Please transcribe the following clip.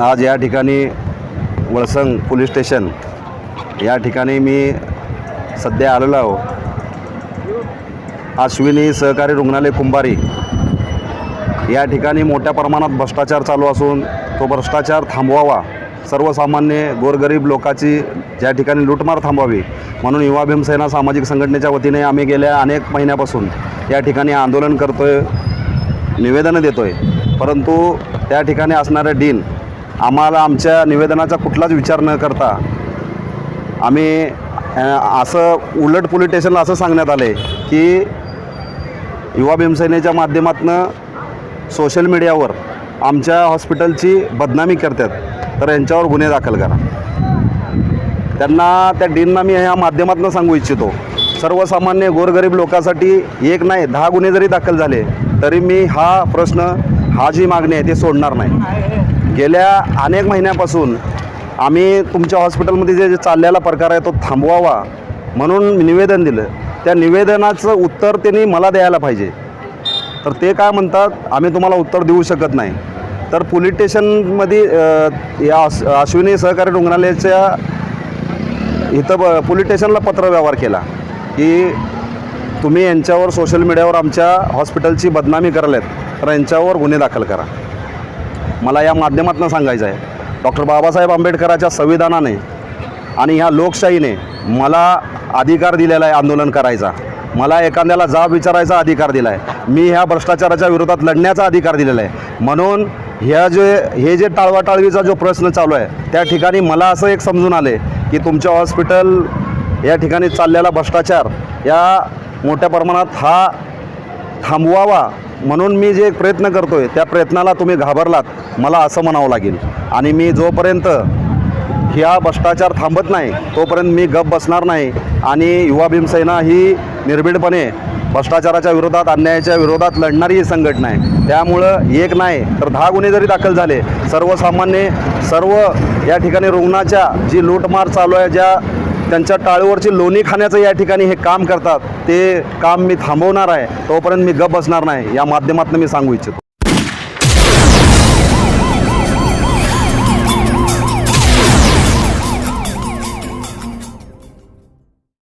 आज या ठिकाणी वळसंग पोलीस स्टेशन या ठिकाणी मी सध्या आलेलो आहो. अश्विनी सहकारी रुग्णालय कुंभारी. या ठिकाणी मोठ्या प्रमाणात भ्रष्टाचार चालू असून तो भ्रष्टाचार थांबवावा. सर्वसामान्य गोरगरीब लोकाची ज्या ठिकाणी लूटमार थांबवावी म्हणून युवा भीमसेना सामाजिक संघटनेच्या वतीने आम्ही गेल्या अनेक महिन्यापासून या ठिकाणी आंदोलन करतो आहे निवेदनं देतो आहे परंतु त्या ठिकाणी असणारे डीन आम्हाला आमच्या निवेदनाचा कुठलाच विचार न करता आम्ही असं उलट पोलीस स्टेशनला असं सांगण्यात आलं आहे की युवा भीमसेनेच्या माध्यमातून सोशल मीडियावर आमच्या हॉस्पिटलची बदनामी करतात तर यांच्यावर गुन्हे दाखल करा. त्यांना त्या डीनना मी ह्या माध्यमातून सांगू इच्छितो. सर्वसामान्य गोरगरीब लोकांसाठी एक नाही दहा गुन्हे जरी दाखल झाले तरी मी हा प्रश्न हा जी मागणी आहे ते सोडणार नाही. गेल्या अनेक महिन्यापासून आम्ही तुमच्या हॉस्पिटलमध्ये जे जे चाललेला प्रकार आहे तो थांबवावा म्हणून निवेदन दिलं. त्या निवेदनाचं उत्तर त्यांनी मला द्यायला पाहिजे. तर ते काय म्हणतात आम्ही तुम्हाला उत्तर देऊ शकत नाही. तर पोलीस स्टेशनमध्ये या अश- अश्विनी सहकारी रुग्णालयाच्या इथं ब पोलीस स्टेशनला पत्रव्यवहार केला की तुम्ही यांच्यावर सोशल मीडियावर आमच्या हॉस्पिटलची बदनामी करायला आहेत तर यांच्यावर गुन्हे दाखल करा. मला या माध्यमातून सांगायचं आहे. डॉक्टर बाबासाहेब आंबेडकराच्या संविधानाने आणि ह्या लोकशाहीने मला अधिकार दिलेला आहे आंदोलन करायचा. मला एखाद्याला जाब विचारायचा अधिकार दिला आहे मी ह्या भ्रष्टाचाराच्या विरोधात लढण्याचा अधिकार दिलेला आहे. म्हणून ह्या जे हे जे टाळवाटाळवीचा जो प्रश्न चालू आहे त्या ठिकाणी मला असं एक समजून आले की तुमच्या हॉस्पिटल या ठिकाणी चाललेला भ्रष्टाचार या मोठ्या प्रमाणात हा थांबवावा म्हणून मी जे प्रयत्न करतो आहे त्या प्रयत्नाला तुम्ही घाबरलात मला असं म्हणावं लागेल. आणि मी जोपर्यंत ह्या भ्रष्टाचार थांबत नाही तोपर्यंत मी गप बसणार नाही. आणि युवा भीमसेना ही निर्भीडपणे भ्रष्टाचाराच्या विरोधात अन्यायाच्या विरोधात लढणारी ही संघटना आहे. त्यामुळं एक नाही तर दहा गुन्हे जरी दाखल झाले सर्वसामान्य सर्व या ठिकाणी रुग्णाच्या जी लूटमार चालू आहे ज्या त्यांच्या टाळूवरची लोणी खाण्याचं या ठिकाणी हे काम करतात. ते काम मी थांबवणार आहे. तोपर्यंत मी गप बसणार नाही. या माध्यमातून मी सांगू इच्छितो.